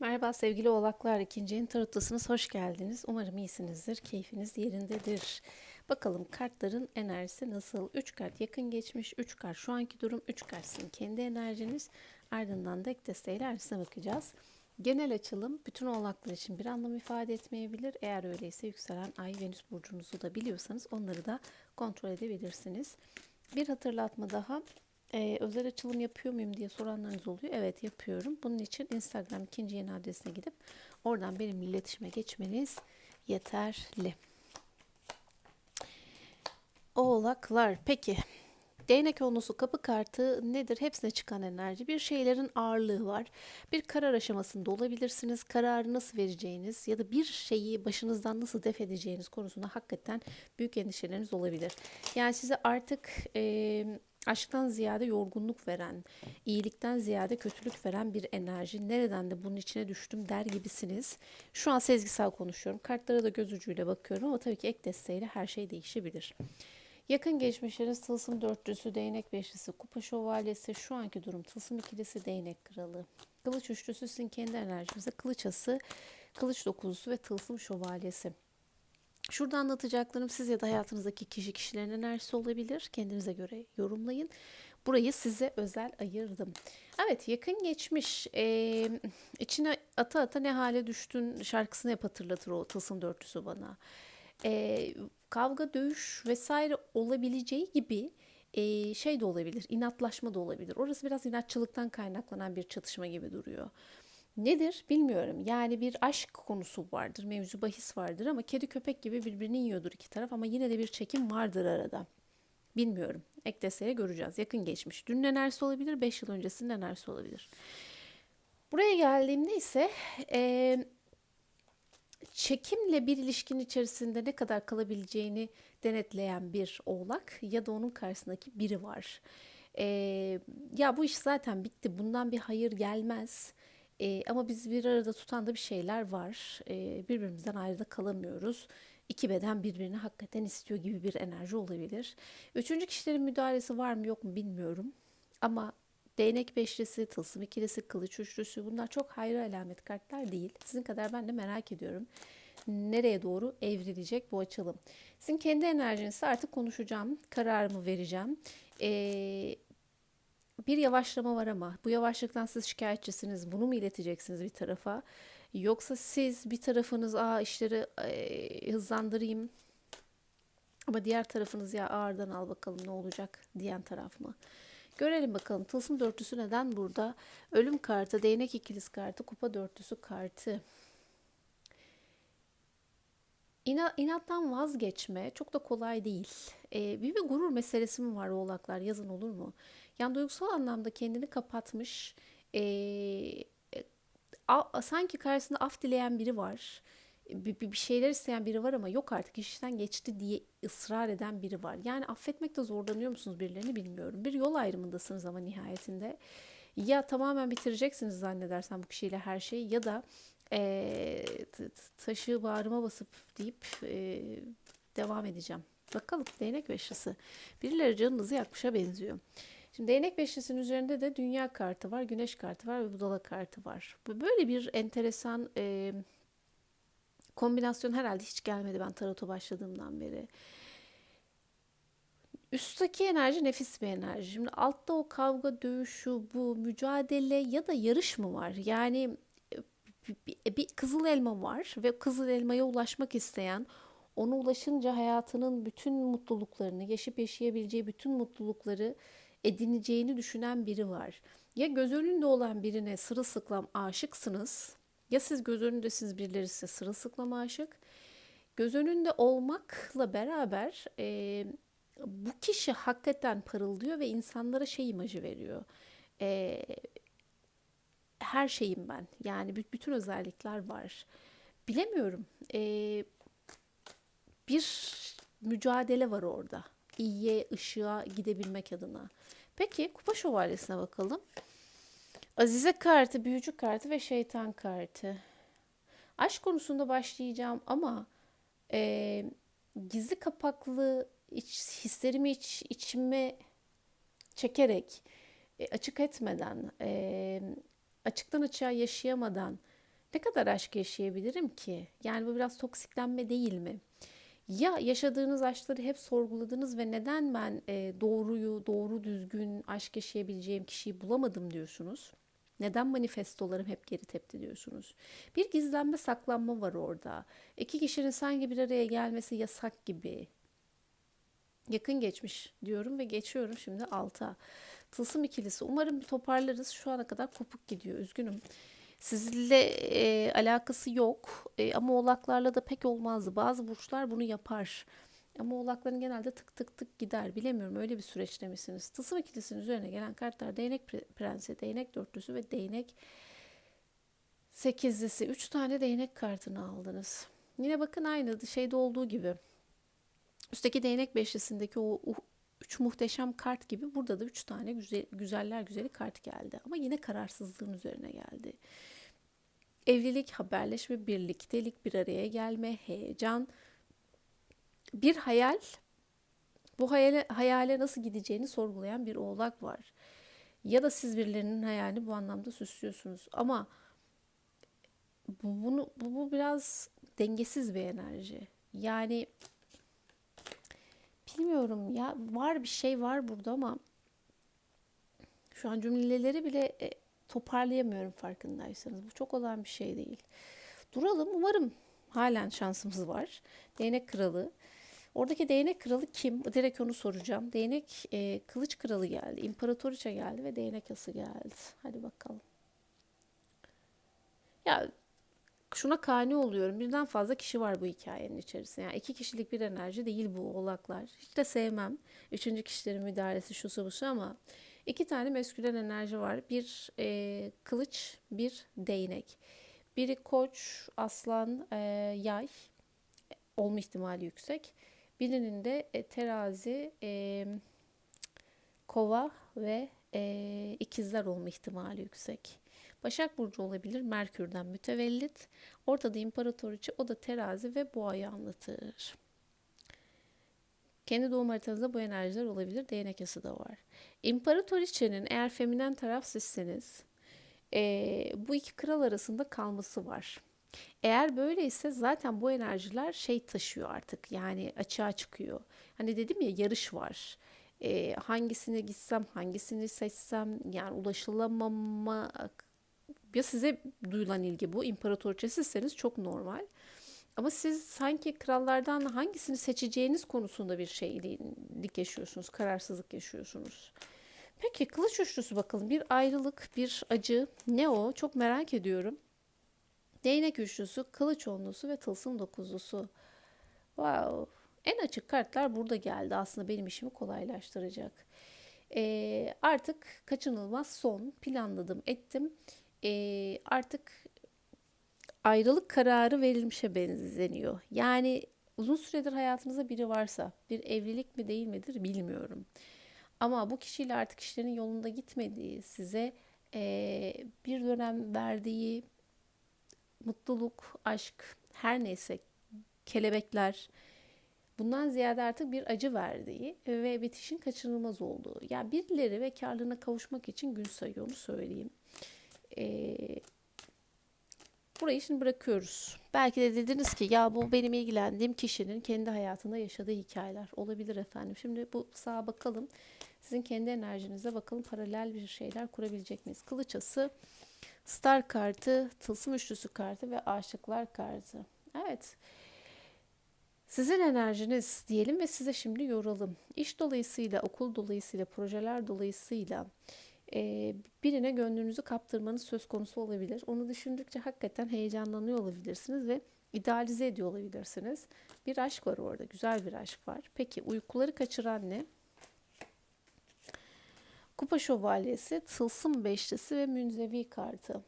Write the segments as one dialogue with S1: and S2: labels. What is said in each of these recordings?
S1: Merhaba sevgili oğlaklar, ikinci en tarottasınız. Hoş geldiniz. Umarım iyisinizdir, keyfiniz yerindedir. Bakalım kartların enerjisi nasıl? 3 kart yakın geçmiş, 3 kart şu anki durum, 3 kart sizin kendi enerjiniz. Ardından dek desteğiyle enerjisine bakacağız. Genel açılım bütün oğlaklar için bir anlam ifade etmeyebilir. Eğer öyleyse yükselen ay, venüs burcunuzu da biliyorsanız onları da kontrol edebilirsiniz. Bir hatırlatma daha. Ee, özel açılım yapıyor muyum diye soranlarınız oluyor. Evet yapıyorum. Bunun için Instagram ikinci yeni adresine gidip oradan benimle iletişime geçmeniz yeterli. Oğlaklar. Peki Değnek onlusu kapı kartı nedir? Hepsine çıkan enerji. Bir şeylerin ağırlığı var. Bir karar aşamasında olabilirsiniz. Kararı nasıl vereceğiniz ya da bir şeyi başınızdan nasıl def edeceğiniz konusunda hakikaten büyük endişeleriniz olabilir. Yani size artık e, aşktan ziyade yorgunluk veren, iyilikten ziyade kötülük veren bir enerji. Nereden de bunun içine düştüm der gibisiniz. Şu an sezgisel konuşuyorum. Kartlara da göz ucuyla bakıyorum ama tabii ki ek desteğiyle her şey değişebilir. Yakın geçmişleriniz tılsım dörtlüsü, değnek beşlisi, kupa şövalyesi, şu anki durum tılsım ikilisi, değnek kralı. Kılıç üçlüsü sizin kendi enerjinize, kılıç ası, kılıç dokuzlusu ve tılsım şövalyesi. Şurada anlatacaklarım siz ya da hayatınızdaki kişi kişilerin enerjisi olabilir. Kendinize göre yorumlayın. Burayı size özel ayırdım. Evet yakın geçmiş. Ee, içine ata ata ne hale düştün şarkısını hep hatırlatır o tılsım dörtlüsü bana. Ee, kavga, dövüş vesaire olabileceği gibi e, şey de olabilir. inatlaşma da olabilir. Orası biraz inatçılıktan kaynaklanan bir çatışma gibi duruyor. Nedir bilmiyorum. Yani bir aşk konusu vardır, mevzu bahis vardır ama kedi köpek gibi birbirini yiyordur iki taraf ama yine de bir çekim vardır arada. Bilmiyorum. Ek desteğe göreceğiz. Yakın geçmiş. Dünün enerjisi olabilir, 5 yıl öncesinin enerjisi olabilir. Buraya geldiğimde ise e, çekimle bir ilişkinin içerisinde ne kadar kalabileceğini denetleyen bir oğlak ya da onun karşısındaki biri var. E, ya bu iş zaten bitti. Bundan bir hayır gelmez e, ama biz bir arada tutan da bir şeyler var. E, birbirimizden ayrıda kalamıyoruz. İki beden birbirini hakikaten istiyor gibi bir enerji olabilir. Üçüncü kişilerin müdahalesi var mı yok mu bilmiyorum. Ama değnek beşlisi, tılsım ikilisi, kılıç üçlüsü bunlar çok hayra alamet kartlar değil. Sizin kadar ben de merak ediyorum. Nereye doğru evrilecek bu açılım? Sizin kendi enerjinizle artık konuşacağım, kararımı vereceğim. Ee, bir yavaşlama var ama bu yavaşlıktan siz şikayetçisiniz. Bunu mu ileteceksiniz bir tarafa? Yoksa siz bir tarafınız aa işleri e, hızlandırayım ama diğer tarafınız ya ağırdan al bakalım ne olacak diyen taraf mı? Görelim bakalım tılsım dörtlüsü neden burada? Ölüm kartı, değnek ikiliz kartı, kupa dörtlüsü kartı. İna, inattan vazgeçme çok da kolay değil. Ee, bir, bir gurur meselesi mi var oğlaklar yazın olur mu? Yani duygusal anlamda kendini kapatmış, e, a, sanki karşısında af dileyen biri var. Bir, bir şeyler isteyen biri var ama yok artık işten geçti diye ısrar eden biri var. Yani affetmekte zorlanıyor musunuz birilerini bilmiyorum. Bir yol ayrımındasınız ama nihayetinde. Ya tamamen bitireceksiniz zannedersen bu kişiyle her şeyi ya da e, taşı bağrıma basıp deyip e, devam edeceğim. Bakalım değnek beşlisi. Birileri canınızı yakmışa benziyor. Şimdi değnek beşlisinin üzerinde de dünya kartı var, güneş kartı var ve budala kartı var. Böyle bir enteresan e, kombinasyon herhalde hiç gelmedi ben tarota başladığımdan beri. Üstteki enerji nefis bir enerji. Şimdi altta o kavga, dövüşü, bu mücadele ya da yarış mı var? Yani bir, bir kızıl elma var ve kızıl elmaya ulaşmak isteyen, ona ulaşınca hayatının bütün mutluluklarını, yaşayıp yaşayabileceği bütün mutlulukları edineceğini düşünen biri var. Ya göz önünde olan birine sırılsıklam aşıksınız ya siz göz önünde siz birileri size sırılsıklam aşık. Göz önünde olmakla beraber e, bu kişi hakikaten parıldıyor ve insanlara şey imajı veriyor. E, her şeyim ben. Yani bütün özellikler var. Bilemiyorum. E, bir mücadele var orada. İyiye, ışığa gidebilmek adına. Peki kupa şövalyesine bakalım. Azize kartı, büyücü kartı ve şeytan kartı. Aşk konusunda başlayacağım ama e, gizli kapaklı iç, hislerimi iç, içime çekerek, e, açık etmeden, e, açıktan açığa yaşayamadan Ne kadar aşk yaşayabilirim ki? Yani bu biraz toksiklenme değil mi? Ya yaşadığınız aşkları hep sorguladınız ve neden ben e, doğruyu, doğru düzgün aşk yaşayabileceğim kişiyi bulamadım diyorsunuz? Neden manifestolarım hep geri tepti diyorsunuz? Bir gizlenme saklanma var orada. İki kişinin sanki bir araya gelmesi yasak gibi. Yakın geçmiş diyorum ve geçiyorum şimdi alta. Tılsım ikilisi. Umarım toparlarız. Şu ana kadar kopuk gidiyor. Üzgünüm. Sizinle e, alakası yok E, ama oğlaklarla da pek olmazdı. Bazı burçlar bunu yapar. Ama oğlakların genelde tık tık tık gider. Bilemiyorum öyle bir süreçte misiniz? Tılsım ikilisinin üzerine gelen kartlar değnek pre- prensi, değnek dörtlüsü ve değnek sekizlisi. Üç tane değnek kartını aldınız. Yine bakın aynı şeyde olduğu gibi. Üstteki değnek beşlisindeki o uh- üç muhteşem kart gibi burada da üç tane güzel, güzeller güzeli kart geldi. Ama yine kararsızlığın üzerine geldi. Evlilik, haberleşme, birliktelik, bir araya gelme, heyecan, bir hayal. Bu hayale, hayale nasıl gideceğini sorgulayan bir oğlak var. Ya da siz birilerinin hayalini bu anlamda süslüyorsunuz. Ama bu, bunu, bu, bu biraz dengesiz bir enerji. Yani bilmiyorum ya var bir şey var burada ama şu an cümleleri bile e, toparlayamıyorum farkındaysanız. Bu çok olan bir şey değil. Duralım umarım halen şansımız var. Değnek kralı. Oradaki değnek kralı kim? Direkt onu soracağım. Değnek e, kılıç kralı geldi. İmparatoriçe geldi ve değnek yası geldi. Hadi bakalım. Ya şuna kani oluyorum. Birden fazla kişi var bu hikayenin içerisinde. Yani iki kişilik bir enerji değil bu oğlaklar. Hiç de sevmem. Üçüncü kişilerin müdahalesi şusu busu ama iki tane meskülen enerji var. Bir e, kılıç, bir değnek. Biri koç, aslan, e, yay olma ihtimali yüksek. Birinin de e, terazi, e, kova ve e, ikizler olma ihtimali yüksek. Başak Burcu olabilir Merkür'den mütevellit. Ortada imparatoriçe o da terazi ve boğayı anlatır. Kendi doğum haritanızda bu enerjiler olabilir. Değnek yası da var. İmparatoriçenin eğer feminen taraf sizseniz e, bu iki kral arasında kalması var. Eğer böyleyse zaten bu enerjiler şey taşıyor artık yani açığa çıkıyor. Hani dedim ya yarış var. E, hangisine gitsem, hangisini seçsem yani ulaşılamama ya size duyulan ilgi bu. İmparatoriçesizseniz çok normal. Ama siz sanki krallardan hangisini seçeceğiniz konusunda bir şeylik yaşıyorsunuz, kararsızlık yaşıyorsunuz. Peki kılıç üçlüsü bakalım. Bir ayrılık, bir acı. Ne o? Çok merak ediyorum. Değnek üçlüsü, kılıç onlusu ve tılsım dokuzlusu. Wow. En açık kartlar burada geldi. Aslında benim işimi kolaylaştıracak. Ee, artık kaçınılmaz son. Planladım, ettim. Ee, artık ayrılık kararı verilmişe benzeniyor. Yani uzun süredir hayatınızda biri varsa, bir evlilik mi değil midir bilmiyorum. Ama bu kişiyle artık işlerin yolunda gitmediği, size e, bir dönem verdiği mutluluk, aşk, her neyse kelebekler bundan ziyade artık bir acı verdiği ve bitişin kaçınılmaz olduğu. Yani birileri ve karlılığına kavuşmak için gün sayıyor onu söyleyeyim. Ee, burayı şimdi bırakıyoruz. Belki de dediniz ki ya bu benim ilgilendiğim kişinin kendi hayatında yaşadığı hikayeler olabilir efendim. Şimdi bu sağa bakalım. Sizin kendi enerjinize bakalım paralel bir şeyler kurabilecek miyiz? Kılıçası, Star kartı, Tılsım Üçlüsü kartı ve Aşıklar kartı. Evet. Sizin enerjiniz diyelim ve size şimdi yoralım. İş dolayısıyla, okul dolayısıyla, projeler dolayısıyla e, birine gönlünüzü kaptırmanız söz konusu olabilir. Onu düşündükçe hakikaten heyecanlanıyor olabilirsiniz ve idealize ediyor olabilirsiniz. Bir aşk var orada, güzel bir aşk var. Peki uykuları kaçıran ne? Kupa Şövalyesi, Tılsım Beşlisi ve Münzevi kartı.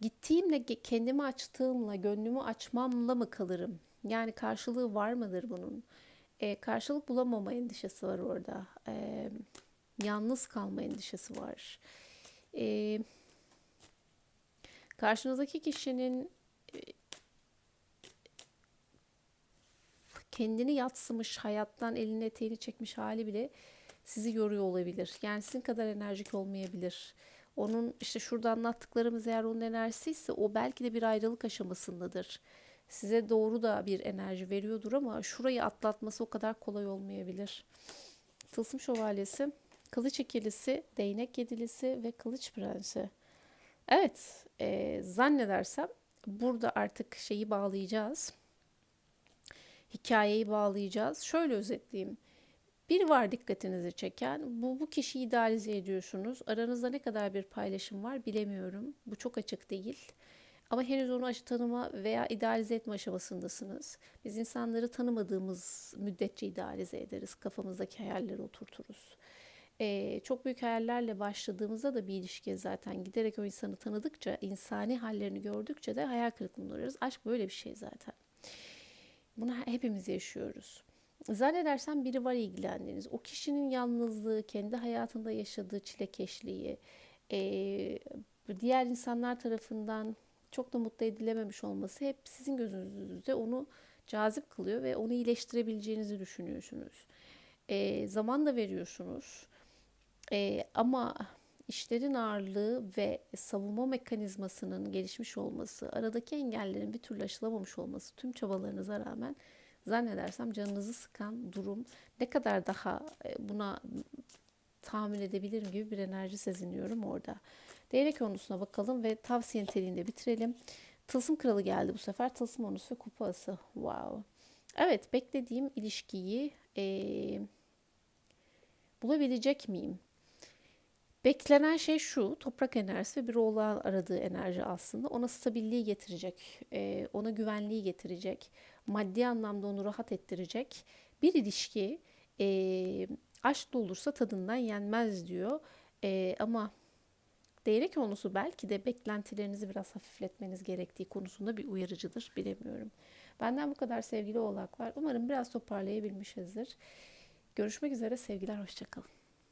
S1: Gittiğimle, kendimi açtığımla, gönlümü açmamla mı kalırım? Yani karşılığı var mıdır bunun? E, karşılık bulamama endişesi var orada. E, yalnız kalma endişesi var. E, karşınızdaki kişinin kendini yatsımış, hayattan elini eteğini çekmiş hali bile sizi yoruyor olabilir. Yani sizin kadar enerjik olmayabilir. Onun işte şurada anlattıklarımız eğer onun enerjisi ise o belki de bir ayrılık aşamasındadır. Size doğru da bir enerji veriyordur ama şurayı atlatması o kadar kolay olmayabilir. Tılsım şövalyesi, kılıç ikilisi, değnek yedilisi ve kılıç prensi. Evet, e, zannedersem burada artık şeyi bağlayacağız. Hikayeyi bağlayacağız. Şöyle özetleyeyim. Bir var dikkatinizi çeken. Bu, bu kişiyi idealize ediyorsunuz. Aranızda ne kadar bir paylaşım var bilemiyorum. Bu çok açık değil. Ama henüz onu aşı tanıma veya idealize etme aşamasındasınız. Biz insanları tanımadığımız müddetçe idealize ederiz. Kafamızdaki hayalleri oturturuz. Ee, çok büyük hayallerle başladığımızda da bir ilişkiye zaten giderek o insanı tanıdıkça, insani hallerini gördükçe de hayal kırıklığına uğrarız. Aşk böyle bir şey zaten. Bunu hepimiz yaşıyoruz. Zannedersem biri var ilgilendiğiniz. O kişinin yalnızlığı, kendi hayatında yaşadığı çilekeşliği, ee, diğer insanlar tarafından çok da mutlu edilememiş olması hep sizin gözünüzde onu cazip kılıyor ve onu iyileştirebileceğinizi düşünüyorsunuz. E, zaman da veriyorsunuz. E, ama işlerin ağırlığı ve savunma mekanizmasının gelişmiş olması, aradaki engellerin bir türlü aşılamamış olması tüm çabalarınıza rağmen zannedersem canınızı sıkan durum ne kadar daha buna tahammül edebilirim gibi bir enerji seziniyorum orada. Değnek onlusuna bakalım ve tavsiye niteliğinde bitirelim. Tılsım kralı geldi bu sefer. Tılsım onusu ve kupası. Wow. Evet beklediğim ilişkiyi ee, bulabilecek miyim? Beklenen şey şu, toprak enerjisi ve bir oğlan aradığı enerji aslında. Ona stabilliği getirecek, ona güvenliği getirecek, maddi anlamda onu rahat ettirecek bir ilişki. Aşklı olursa tadından yenmez diyor. E, ama değnek konusu belki de beklentilerinizi biraz hafifletmeniz gerektiği konusunda bir uyarıcıdır. Bilemiyorum. Benden bu kadar sevgili oğlaklar. Umarım biraz toparlayabilmişizdir. Görüşmek üzere sevgiler, hoşçakalın.